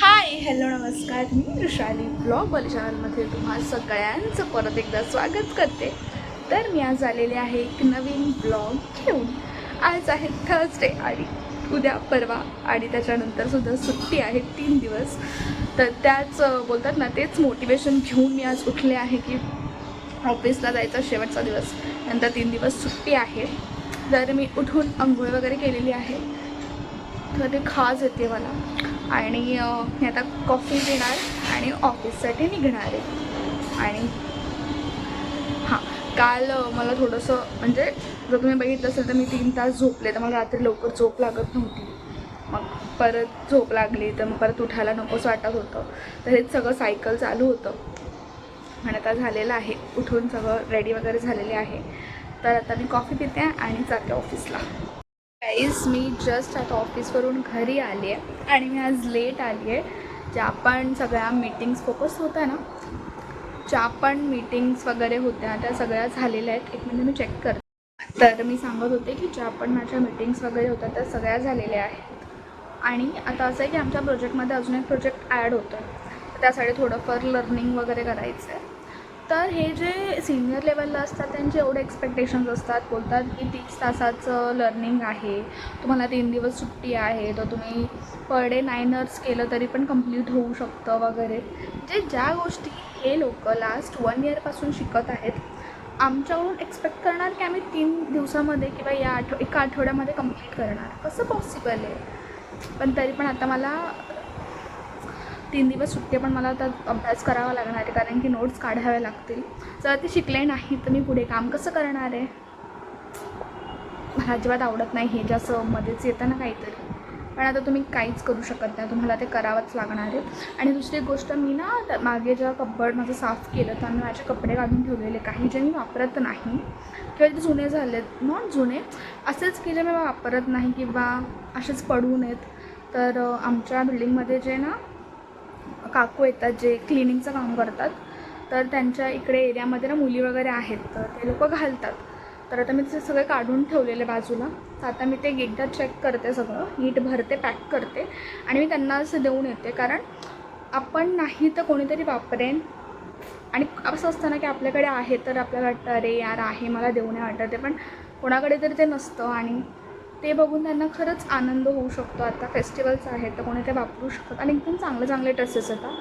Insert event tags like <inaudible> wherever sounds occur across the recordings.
Hi hello नमस्कार. मी Rushali blog वाली चॅनलमध्ये तुम्हा सगळ्यांचं परत एकदा स्वागत करते. तर मी आज आलेले आहे एक नवीन ब्लॉग घेऊन. आज आहे थर्सडे आणि उद्या परवा आणि त्याच्यानंतर सुद्धा सुट्टी आहे तीन दिवस. तर त्याच बोलतात ना तेच मोटिवेशन घेऊन मी आज उठले आहे की ऑफिसला जायचा शेवटचा दिवस. नंतर तीन दिवस सुट्टी आहे. तर मी उठून आंघोळ वगैरे केलेली आहे. तर ते खास येते मला. आणि मी आता कॉफी पिणार आणि ऑफिससाठी निघणार आहे. आणि हां काल मला थोडंसं म्हणजे जर तुम्ही बघितलं असेल तर मी तीन तास झोपले तर मला रात्री लवकर झोप लागत नव्हती. मग परत झोप लागली तर मग परत उठायला नकोच वाटत होतं. तर हेच सगळं सायकल चालू होतं. आणि आता झालेलं आहे उठून सगळं रेडी वगैरे झालेले आहे. तर आता मी कॉफी पिते आणि जाते ऑफिसला. गाईज मी जस्ट आता ऑफिसवरून घरी आली आहे आणि मी आज लेट आली आहे ज्या पण सगळ्या मीटिंग्स फोकस होत्या ना ज्या पण मीटिंग्स वगैरे होत्या त्या सगळ्या झालेल्या आहेत. एक म्हणजे मी चेक करते. तर मी सांगत होते की ज्या पण माझ्या मीटिंग्स वगैरे होत्या त्या सगळ्या झालेल्या आहेत. आणि आता असं आहे की आमच्या प्रोजेक्टमध्ये अजून एक प्रोजेक्ट ॲड होतं त्यासाठी थोडंफार लर्निंग वगैरे करायचं आहे तर हे जे सिनियर लेवलला असतात त्यांचे एवढे एक्सपेक्टेशन्स असतात. बोलतात की तीस तासाचं लर्निंग आहे. तुम्हाला तीन दिवस सुट्टी आहे तर तुम्ही पर डे नाईन अर्स केलं तरी पण कंप्लीट होऊ शकतं वगैरे. जे ज्या गोष्टी हे लोक लास्ट वन इयरपासून शिकत आहेत आमच्याकडून एक्सपेक्ट करणार की आम्ही तीन दिवसामध्ये किंवा या आठव एका आठवड्यामध्ये कंप्लीट करणार. कसं पॉसिबल आहे? पण तरी पण आता मला तीन दिवस सुट्टी पण मला आता अभ्यास करावा लागणार आहे कारण की नोट्स काढावे लागतील. जर ते शिकले नाही तर मी पुढे काम कसं करणार आहे? मला अजिबात आवडत नाही हे जास्त मध्येच येतं ना काहीतरी. पण आता तुम्ही काहीच करू शकत नाही तुम्हाला ते करावंच लागणार आहे. आणि दुसरी गोष्ट मी ना मागे जेव्हा कपड माझं साफ केलं तर मी माझे कपडे काढून ठेवलेले काही जे मी वापरत नाही. किंवा ते जुने झालेत. नॉट जुने असेच की जे मी वापरत नाही किंवा असेच पडू नयेत. तर आमच्या बिल्डिंगमध्ये जे ना काकू येतात जे क्लिनिंगचं काम करतात तर त्यांच्या इकडे एरियामध्ये ना मुली वगैरे आहेत तर ते लोक घालतात. तर आता मी ते सगळे काढून ठेवलेले बाजूला. तर आता मी ते एकदा चेक करते सगळं. नीट भरते पॅक करते आणि मी त्यांना असं देऊन येते. कारण आपण नाही तर कोणीतरी वापरेन. आणि असं असतं ना की आपल्याकडे आहे तर आपल्याला वाटतं अरे यार आहे मला देऊ नये वाटत ते. पण कोणाकडे तरी ते नसतं आणि ते बघून त्यांना खरंच आनंद होऊ शकतो. आता फेस्टिवल्स आहेत तर कोणी ते वापरू शकतात. आणि एकदम चांगले चांगले ड्रेसेस येतात.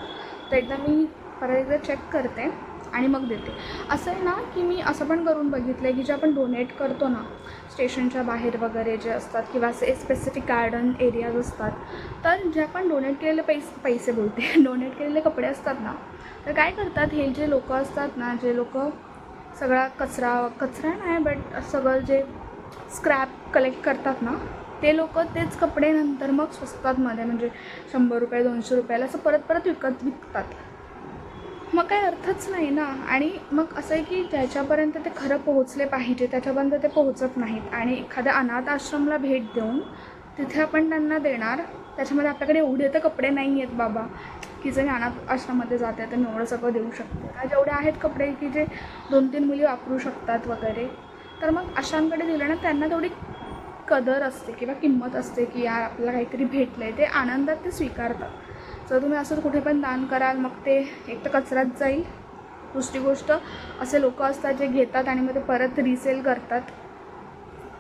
तर एकदा मी परत एकदा चेक करते आणि मग देते. असं आहे ना की मी असं पण करून बघितलं आहे की जे आपण डोनेट करतो ना स्टेशनच्या बाहेर वगैरे जे असतात किंवा असे स्पेसिफिक गार्डन एरियाज असतात तर जे आपण डोनेट केलेले पैसे पैसे बोलते. <laughs> डोनेट केलेले कपडे असतात ना तर काय करतात हे जे लोक असतात ना जे लोक सगळा कचरा कचरा नाही बट सगळं जे स्क्रॅप कलेक्ट करतात ना ते लोक तेच कपडे नंतर मग स्वस्तातमध्ये म्हणजे शंभर रुपये दोनशे रुपयाला असं परत परत विकत विकतात. मग काही अर्थच नाही ना? आणि मग असं आहे की ज्याच्यापर्यंत ते खरं पोहोचले पाहिजे त्याच्यापर्यंत ते पोहोचत नाहीत. आणि एखाद्या अनाथ आश्रमला भेट देऊन तिथे आपण त्यांना देणार त्याच्यामध्ये आपल्याकडे एवढे तर कपडे नाही आहेत बाबा की जे मी अनाथ आश्रममध्ये जाते तर मी एवढं सगळं देऊ शकते जेवढे आहेत कपडे की जे दोन तीन मुली वापरू शकतात वगैरे. तर मग अशांकडे दिलं ना त्यांना तेवढी कदर असते किंवा किंमत असते की यार आपल्याला काहीतरी भेटलं आहे ते आनंदात ते स्वीकारतात. जर तुम्ही असं कुठे पण दान कराल मग ते एक तर कचऱ्यात जाईल. दुसरी गोष्ट असे लोक असतात जे घेतात आणि मग ते परत रिसेल करतात.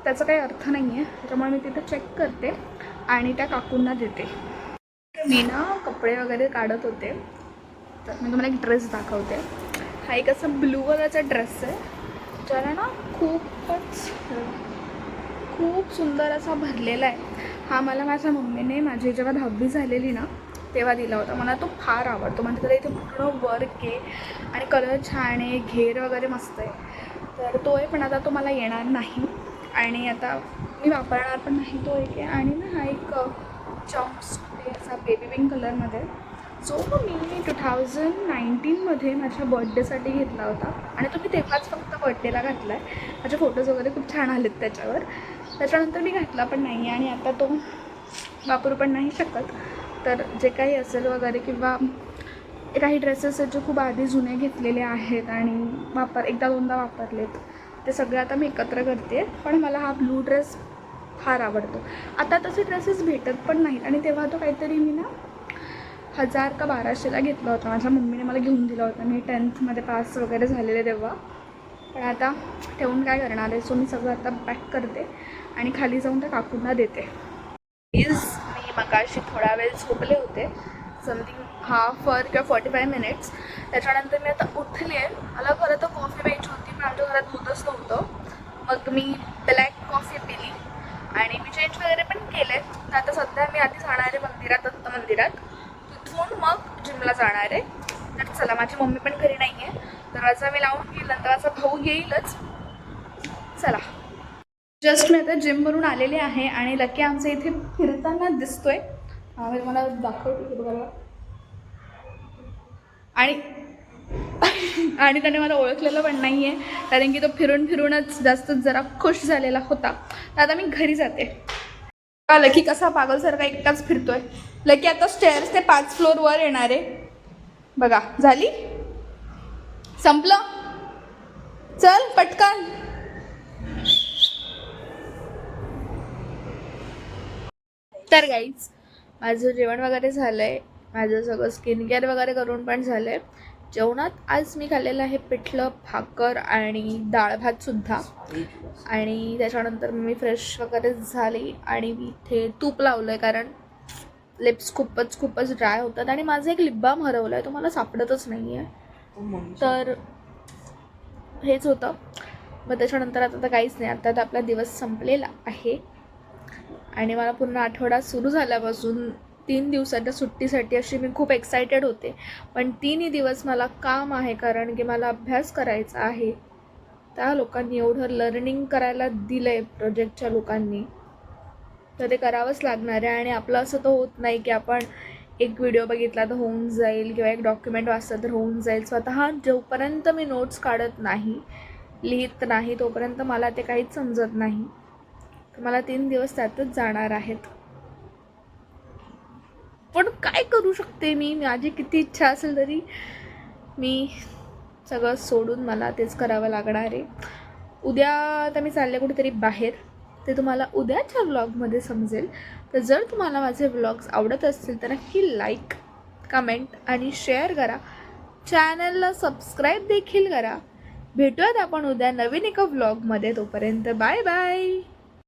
त्याचा काही अर्थ नाही आहे त्याच्यामुळे मी तिथं चेक करते आणि त्या काकूंना देते. मी ना कपडे वगैरे काढत होते. तर मी तुम्हाला एक ड्रेस दाखवते. हा एक असा ब्लू कलरचा ड्रेस आहे. ज्याला ना खूपच खूप सुंदर असा भरलेला आहे. हा मला माझ्या मम्मीने माझी जेव्हा दहावी झालेली ना तेव्हा दिला होता. मला तो फार आवडतो. म्हणजे त्याला इथे पूर्ण वर्क आहे आणि कलर छान आहे घेर वगैरे मस्त आहे. तर तो आहे पण आता तो मला येणार नाही. आणि आता मी वापरणार पण नाही तो एक. आहे आणि ना हा एक चॉम्प्स असा बेबी पिंक कलरमध्ये जो मी टू थाउजंड नाईन्टीनमध्ये माझ्या बर्थडेसाठी घेतला होता. आणि तो मी तेव्हाच फक्त बर्थडेला घातला आहे माझे फोटोज वगैरे खूप छान आलेत त्याच्यावर. त्याच्यानंतर मी घातला पण नाही आणि आता तो वापरू पण नाही शकत. तर जे काही असेल वगैरे किंवा काही ड्रेसेस आहेत जे खूप आधी जुने घेतलेले आहेत आणि वापर एकदा दोनदा वापरलेत ते सगळे आता मी एकत्र करते पण मला हा ब्लू ड्रेस फार आवडतो. आता तसे ड्रेसेस भेटत पण नाहीत. आणि तेव्हा तो काहीतरी मी ना हजार का बाराशेला घेतला होता. माझ्या मम्मीने मला घेऊन दिला होता. मी टेन्थमध्ये पास वगैरे झालेले तेव्हा. पण आता ठेवून काय करणार आहे? सो मी सगळं आता पॅक करते आणि खाली जाऊन त्या काकूंना देते. प्लीज मी मगाशी थोडा वेळ झोपले होते. समथिंग हाफ आवर किंवा फॉर्टी फाय मिनिट्स त्याच्यानंतर मी आता उठले. आहे मला खरं तर कॉफी प्यायची होती पण आमच्या घरात दूधच नव्हतं. मग मी ब्लॅक कॉफी पिली. आणि मी चेंज वगैरे पण केले. तर आता सध्या मी आधी जाणार आहे मंदिरात दत्त मंदिरात. जिमला जाणार आहे. तर चला माझी मम्मी पण घरी नाही आहे दरवाजा मी लावून घेईल नंतर माझा भाऊ येईलच. चला. जस्ट मी आता जिमवरून आलेले आहे आणि लकी आमच्या इथे फिरताना दिसतोय. मी तुम्हाला दाखवते बघायला आणि आणि त्याने मला ओळखलेलं पण नाही आहे कारण की तो फिरून फिरूनच जास्त जरा खुश झालेला होता. तर आता मी घरी जाते. लकी कसा पागलसारखा एकटाच फिरतोय. लकी आता स्टेअर्स ते पाच फ्लोअरवर येणार आहे. बघा झाली? संपलं? चल पटकन. तर गाईच माझं जेवण वगैरे झालं आहे माझं सगळं स्किन केअर वगैरे करून पण झालं आहे जेवणात आज मी खाल्लेलं आहे पिठलं भाकर आणि डाळ भातसुद्धा आणि त्याच्यानंतर मी फ्रेश वगैरे झाली आणि मी इथे तूप लावलं आहे कारण लिप्स खूपच खूपच ड्राय होतात आणि माझं एक लिप बाम हरवलं आहे तो मला सापडतच नाही आहे तर हेच होतं. मग त्याच्यानंतर आता तर काहीच नाही आता तर आपला दिवस संपलेला आहे. आणि मला पूर्ण आठवडा सुरू झाल्यापासून तीन दिवसाच्या सुट्टीसाठी अशी मी खूप एक्सायटेड होते. पण तिन्ही दिवस मला काम आहे कारण की मला अभ्यास करायचा आहे. त्या लोकांनी एवढं लर्निंग करायला दिलं आहे प्रोजेक्टच्या लोकांनी. तर ते करावंच लागणार आहे आणि आपलं असं तर होत नाही की आपण एक व्हिडिओ बघितला तर होऊन जाईल किंवा एक डॉक्युमेंट वाचलं तर होऊन जाईल. स्वतः जोपर्यंत मी नोट्स काढत नाही लिहित नाही तोपर्यंत मला ते काहीच समजत नाही. तर मला तीन दिवस त्यातच जाणार आहेत. पण काय करू शकते मी? माझी किती इच्छा असेल तरी मी सगळं सोडून मला तेच करावं लागणार आहे. उद्या आता मी चालले कुठेतरी बाहेर. ते तुम्हाला उद्याच्या व्लॉगमध्ये समजेल. तर जर तुम्हाला माझे व्लॉग्स आवडत असतील तर नक्की लाईक कमेंट आणि शेअर करा. चॅनलला सबस्क्राईब देखील करा. भेटूयात आपण उद्या नवीन एका व्लॉगमध्ये तोपर्यंत बाय बाय